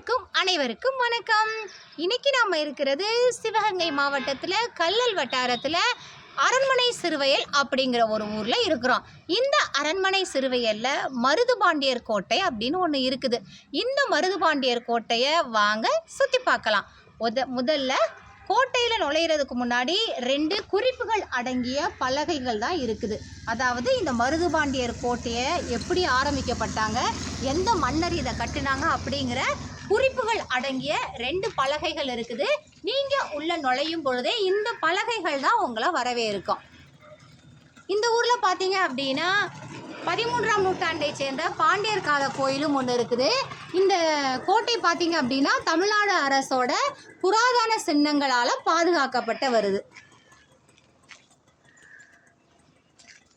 அனைவருக்கும் அனைவருக்கும் வணக்கம். இன்னைக்கு நாம இருக்கிறது சிவகங்கை மாவட்டத்தில் கல்லல் வட்டாரத்தில் அரண்மனை சிறுவையல் அப்படிங்கிற ஒரு ஊரில் இருக்கிறோம். இந்த அரண்மனை சிறுவையலில் மருதுபாண்டியர் கோட்டை அப்படின்னு ஒன்று இருக்குது. இந்த மருதுபாண்டியர் கோட்டையை வாங்க சுற்றி பார்க்கலாம். முத முதல்ல கோட்டையில் நுழையிறதுக்கு முன்னாடி ரெண்டு குறிப்புகள் அடங்கிய பலகைகள் தான் இருக்குது. அதாவது இந்த மருதுபாண்டியர் கோட்டையை எப்படி ஆரம்பிக்கப்பட்டாங்க எந்த மன்னர் இதை கட்டினாங்க அப்படிங்கிற குறிப்புகள் அடங்கிய ரெண்டு பலகைகள் இருக்குது. நீங்கள் உள்ளே நுழையும் பொழுதே இந்த பலகைகள் தான் உங்களை வரவேற்கும். இந்த ஊரில் பார்த்தீங்க அப்படின்னா பதிமூன்றாம் நூற்றாண்டை சேர்ந்த பாண்டியர் கால கோயிலும் ஒன்று இருக்குது. இந்த கோட்டை பார்த்தீங்க அப்படின்னா தமிழ்நாடு அரசோட புராதன சின்னங்களால் பாதுகாக்கப்பட்டு வருது.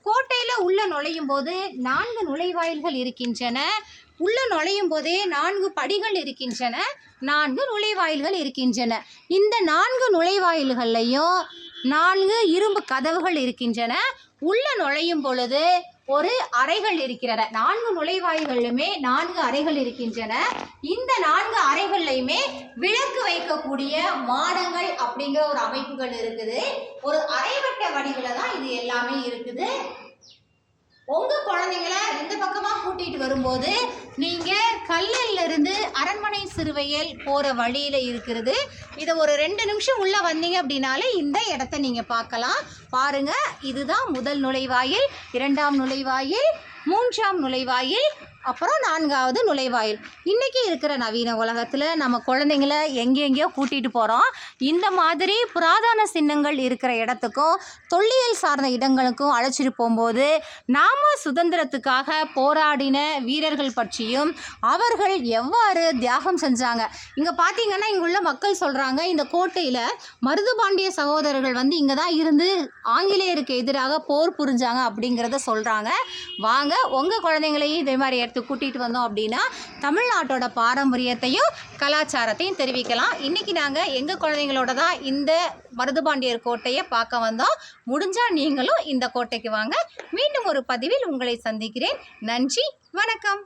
கோட்டையில் உள்ள நுழையும் போது நான்கு நுழைவாயில்கள் இருக்கின்றன. உள்ள நுழையும் போதே நான்கு படிகள் இருக்கின்றன. நான்கு நுழைவாயில்கள் இருக்கின்றன. இந்த நான்கு நுழைவாயில்கள்லையும் நான்கு இரும்பு கதவுகள் இருக்கின்றன. உள்ள நுழையும் பொழுது ஒரு அறைகள் இருக்கிறன. நான்கு நுழைவாயில்களுமே நான்கு அறைகள் இருக்கின்றன. இந்த நான்கு அறைகள்லையுமே விளக்கு வைக்கக்கூடிய மாடங்கள் அப்படிங்கிற ஒரு அமைப்புகள் இருக்குது. ஒரு அரைவட்ட வடிவில் தான் இது எல்லாமே இருக்குது. உங்க குழந்தைங்கள இந்த பக்கமா கூட்டிட்டு வரும்போது நீங்க கல்லல்ல இருந்து அரண்மனை சிறுவையல் போற வழியில இருக்கிறது. இதை ஒரு ரெண்டு நிமிஷம் உள்ள வந்தீங்க அப்படின்னாலே இந்த இடத்த நீங்க பார்க்கலாம். பாருங்க இதுதான் முதல் நுழைவாயில் இரண்டாம் நுழைவாயில் மூன்றாம் நுழைவாயில் அப்புறம் நான்காவது நுழைவாயில். இன்றைக்கி இருக்கிற நவீன உலகத்தில் நம்ம குழந்தைங்கள எங்கெங்கேயோ கூட்டிகிட்டு போகிறோம் இந்த மாதிரி புராதன சின்னங்கள் இருக்கிற இடத்துக்கும் தொல்லியல் சார்ந்த இடங்களுக்கும் அழைச்சிட்டு போகும்போது நாம் சுதந்திரத்துக்காக போராடின வீரர்கள் பற்றியும் அவர்கள் எவ்வாறு தியாகம் செஞ்சாங்க? இங்கே பார்த்தீங்கன்னா இங்கே உள்ள மக்கள் சொல்கிறாங்க இந்த கோட்டையில் மருதுபாண்டிய சகோதரர்கள் வந்து இங்கே தான் இருந்து ஆங்கிலேயருக்கு எதிராக போர் புரிஞ்சாங்க அப்படிங்கிறத சொல்கிறாங்க வாங்க உங்கள் குழந்தைங்களையும் இதே மாதிரி இடத்துக்கு கூட்டிகிட்டு வந்தோம் அப்படின்னா தமிழ்நாட்டோட பாரம்பரியத்தையும் கலாச்சாரத்தையும் தெரிவிக்கலாம். இன்றைக்கி நாங்கள் எங்கள் குழந்தைங்களோட தான் இந்த மருதுபாண்டியர் கோட்டையை பார்க்க வந்தோம். முடிஞ்சால் நீங்களும் இந்த கோட்டைக்கு வாங்க. மீண்டும் ஒரு பதிவில் உங்களை சந்திக்கிறேன். நன்றி வணக்கம்.